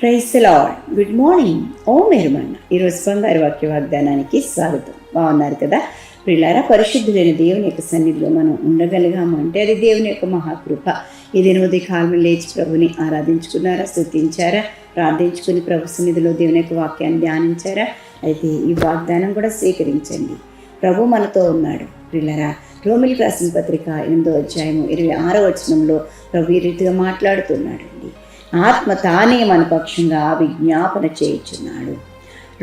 Price lord good morning ఓ మేరుమన్న. ఈరోజు బంగారు వాక్య వాగ్దానానికి స్వాగతం. బాగున్నారు కదా? పిల్లారా పరిశుద్ధులైన దేవుని యొక్క సన్నిధిలో మనం ఉండగలిగాము అంటే అది దేవుని యొక్క మహాకృప. ఈ దినోదయ కాలం లేచి ప్రభుని ఆరాధించుకున్నారా? స్థుతించారా ప్రార్థించుకుని ప్రభు సన్నిధిలో దేవుని యొక్క వాక్యాన్ని ధ్యానించారా? అయితే ఈ వాగ్దానం కూడా స్వీకరించండి. ప్రభు మనతో ఉన్నాడు. పిల్లరా రోమిల్ రాసిన పత్రిక ఎనిమిదో అధ్యాయము ఇరవై ఆరో వచనంలో ప్రభు ఈ రీతిగా మాట్లాడుతున్నాడండి. ఆత్మ తానే మన పక్షంగా విజ్ఞాపన చేయుచున్నాడు.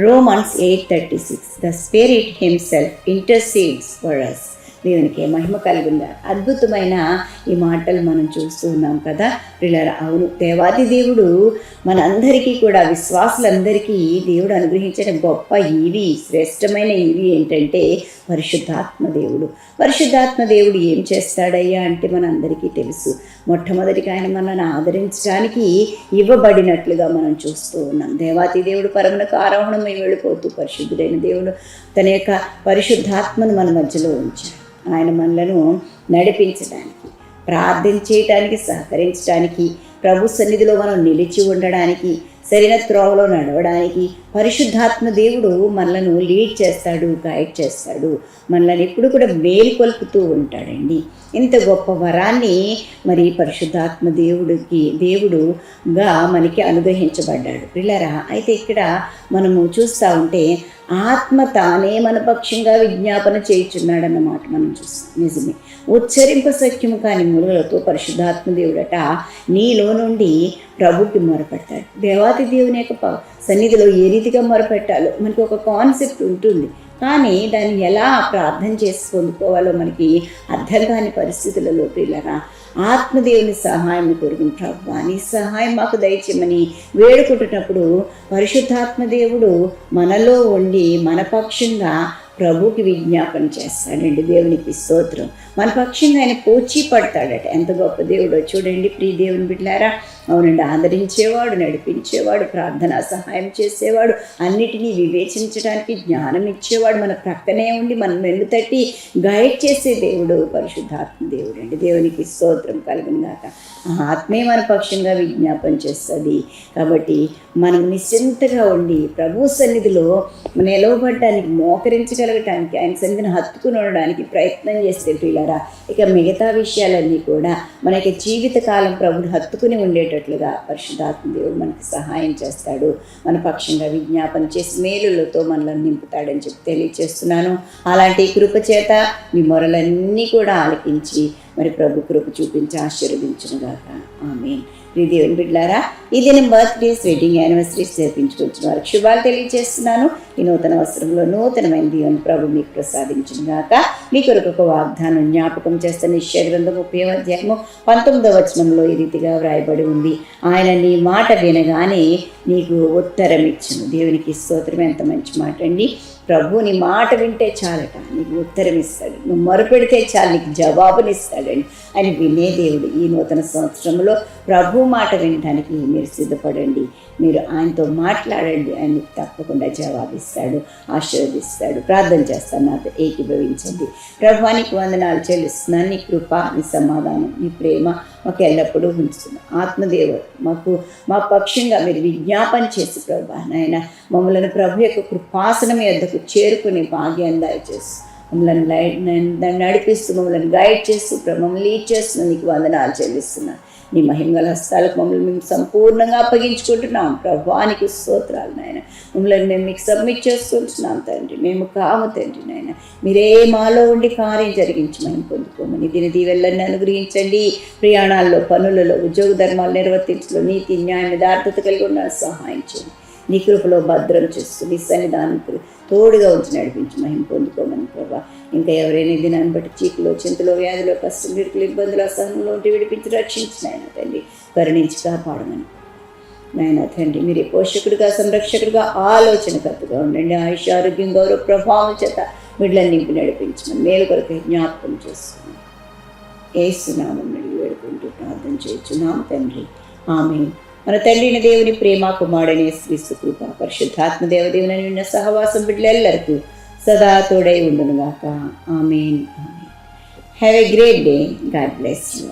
Romans eight thirty six the spirit himself intercedes for us దేవునికి మహిమ కలుగుందా. అద్భుతమైన ఈ మాటలు మనం చూస్తూ ఉన్నాం కదా పిల్లల అవును దేవాది దేవుడు మనందరికీ కూడా విశ్వాసులందరికీ దేవుడు అనుగ్రహించిన గొప్ప ఇవి శ్రేష్టమైన ఇవి ఏంటంటే పరిశుద్ధాత్మ దేవుడు. పరిశుద్ధాత్మ దేవుడు ఏం చేస్తాడయ్యా అంటే మనందరికీ తెలుసు. మొట్టమొదటిగా ఆయన మనల్ని ఆదరించడానికి ఇవ్వబడినట్లుగా మనం చూస్తూ ఉన్నాం. దేవాతి దేవుడు పరమునకు ఆరోహణమై వెళ్ళిపోతూ పరిశుద్ధుడైన దేవుడు తన యొక్క పరిశుద్ధాత్మను మన మధ్యలో ఉంచాడు. ఆయన మనలను నడిపించడానికి ప్రార్థన చేయటానికి సహకరించడానికి ప్రభు సన్నిధిలో మనం నిలిచి ఉండడానికి సరైన త్రోవలో నడవడానికి పరిశుద్ధాత్మ దేవుడు మనలను లీడ్ చేస్తాడు గైడ్ చేస్తాడు. మనల్ని ఎప్పుడు కూడా మేల్కొల్పుతూ ఉంటాడండి. ఇంత గొప్ప వరాన్ని మరి పరిశుద్ధాత్మ దేవుడికి దేవుడుగా మనకి అనుగ్రహించబడ్డాడు. పిల్లరా అయితే ఇక్కడ మనము చూస్తూ ఉంటే ఆత్మ తానే మన పక్షంగా విజ్ఞాపన చేయుచున్నాడన్నమాట మనం చూస్తాం. నిజమే. ఉచ్చరింప సత్యము కాని మూలలతో పరిశుద్ధాత్మ దేవుడట నీలో నుండి ప్రభుకి మొరపెడతాడు. దేవాతి దేవుని యొక్క సన్నిధిలో ఏ రీతిగా మొరపెట్టాలో. మనకి ఒక కాన్సెప్ట్ ఉంటుంది. కానీ దాన్ని ఎలా ప్రార్థన చేసి పొందుకోవాలో మనకి అర్థం కాని పరిస్థితులలో పిల్లరా ఆత్మదేవుని సహాయం కోరుకుని ప్రభు నీ సహాయం మాకు దయచేయమని వేడుకుంటున్నప్పుడు పరిశుద్ధాత్మదేవుడు మనలో ఉండి మన పక్షంగా ప్రభుకి విజ్ఞాపన చేస్తాడండి. దేవునికి స్తోత్రం. మన పక్షంగా ఆయన పోచి పడతాడట. ఎంత గొప్ప దేవుడో చూడండి ప్రియ దేవుని బిడ్డారా అవునండి. ఆదరించేవాడు నడిపించేవాడు ప్రార్థన సహాయం చేసేవాడు అన్నిటినీ వివేచించడానికి జ్ఞానం ఇచ్చేవాడు. మన ప్రక్కనే ఉండి మనం వెన్ను తట్టి గైడ్ చేసే దేవుడు పరిశుద్ధాత్మ దేవుడు అండి. దేవునికి స్తోత్రం కలుగును ఆ ఆత్మే మన పక్షంగా విజ్ఞాపన చేస్తుంది. కాబట్టి మనం నిశ్చింతగా ఉండి ప్రభు సన్నిధిలో నిలవబడటానికి మోకరించగలగటానికి ఆయన సన్నిధిని హత్తుకుని ఉండడానికి ప్రయత్నం చేస్తే ప్రియులారా ఇక మిగతా విషయాలన్నీ కూడా మనకి జీవితకాలం ప్రభుని హత్తుకుని ఉండేటట్లుగా పరిశుద్ధాత్మ దేవుడు మనకి సహాయం చేస్తాడు. మన పక్షంగా విజ్ఞాపన చేసి మేలులతో మనల్ని నింపుతాడని చెప్పి తెలియచేస్తున్నాను. అలాంటి కృపచేత మీ మొరలన్నీ కూడా ఆలకించి మరి ప్రభు కృప చూపించి ఆశీర్వదించును గాక. ఆమె ప్రియ దేవుని బిడ్డారా ఈ దినం బర్త్డేస్ వెడ్డింగ్ యానివర్సరీస్ జరిపించుకొచ్చిన వారికి శుభాలు తెలియజేస్తున్నాను. ఈ నూతన వస్త్రంలో నూతనమైన దేవుని ప్రభు మీకు ప్రసాదించిన గాక మీ కొరకు ఒక వాగ్దానం జ్ఞాపకం చేస్తున్న నిశ్చయ గ్రంథం ముప్పై అధ్యాయము పంతొమ్మిదవ వచనంలో ఈ రీతిగా వ్రాయబడి ఉంది. ఆయన నీ మాట వినగానే నీకు ఉత్తరం ఇచ్చును దేవునికి స్తోత్రం. ఎంత మంచి మాట అండి. ప్రభు నీ మాట వింటే చాలట. నీకు ఉత్తరం ఇస్తాడు. నువ్వు మొరపెడితే చాలు. నీకు జవాబునిస్తాడండి అని వినే దేవుడు. ఈ నూతన సంవత్సరంలో ప్రభు మాట వినడానికి మీరు సిద్ధపడండి. మీరు ఆయనతో మాట్లాడండి. ఆయన మీకు తప్పకుండా జవాబిస్తాడు ఆశీర్వదిస్తాడు. ప్రార్థన చేస్తాను. నాతో ఏకీభవించండి. ప్రభానికి వందనాలు చెల్లిస్తున్నాను. నీ కృప నీ సమాధానం నీ ప్రేమ మాకు ఎల్లప్పుడూ ఉంచుతున్నాం ఆత్మదేవుడు మాకు మా పక్షంగా మీరు విజ్ఞాపన చేసి ప్రభా నాయన మమ్మల్ని ప్రభు యొక్క కృపాసనం యొద్దకు చేరుకునే భాగ్యాన్ని దయచేసి మమ్మల్ని దాన్ని నడిపిస్తూ మమ్మల్ని గైడ్ చేస్తూ మమ్మల్ని లీడ్ చేస్తున్న నీకు వందనాలు చెల్లిస్తున్నాను నీ మహిమగల హస్తాలకు మమ్మల్ని మేము సంపూర్ణంగా అప్పగించుకుంటున్నాం. ప్రభానికి స్తోత్రాలు నాయన. మమ్మల్ని మేము మీకు సబ్మిట్ చేసుకుంటున్నాం తండ్రి. మేము కాము తండ్రి నాయన. మీరే మాలో ఉండి కార్యం జరిగించి మేము పొందుకోమని దీని దీవెళ్ళని అనుగ్రహించండి. ప్రయాణాల్లో పనులలో ఉద్యోగ ధర్మాలు నిర్వర్తించలో నీతి న్యాయం యథార్థత కలిగి ఉన్న సహాయం చేయండి. నీ కృపలో భద్రం చేస్తూ నీ సన్నిధానం తోడుగా ఉంచి నడిపించి మహిమ పొందుకోమని ప్రభా. ఇంకా ఎవరైనా దినాన్ని బట్టి చీకులో చింతలో వ్యాధిలో కష్టం ఇరుకులు ఇబ్బందులు అసహనంలో ఉంటే విడిపించి రక్షించిన ఆయన తండ్రి. కరుణించి కాపాడమని. నాయన తండ్రి మీరే పోషకుడిగా సంరక్షకుడిగా ఆలోచనకర్తగా ఉండండి. ఆయుష్ ఆరోగ్యం గౌరవ ప్రభావం చేత వీళ్ళని నింపి నడిపించమని మేలు కొరకు జ్ఞాపకం చేసుకుని ఏసునామం వేడుకుంటూ ప్రార్థన చేయించున్నాం తండ్రి. ఆమె మన తండ్రిని దేవుని ప్రేమ కుమారుడనే శ్రీసుకృప పరిశుద్ధాత్మ దేవదేవుని నిన్న సహవాసం బిడ్డలెల్లరికూ సదా తోడై ఉండునుగాక. Amen. Amen have a great day God bless you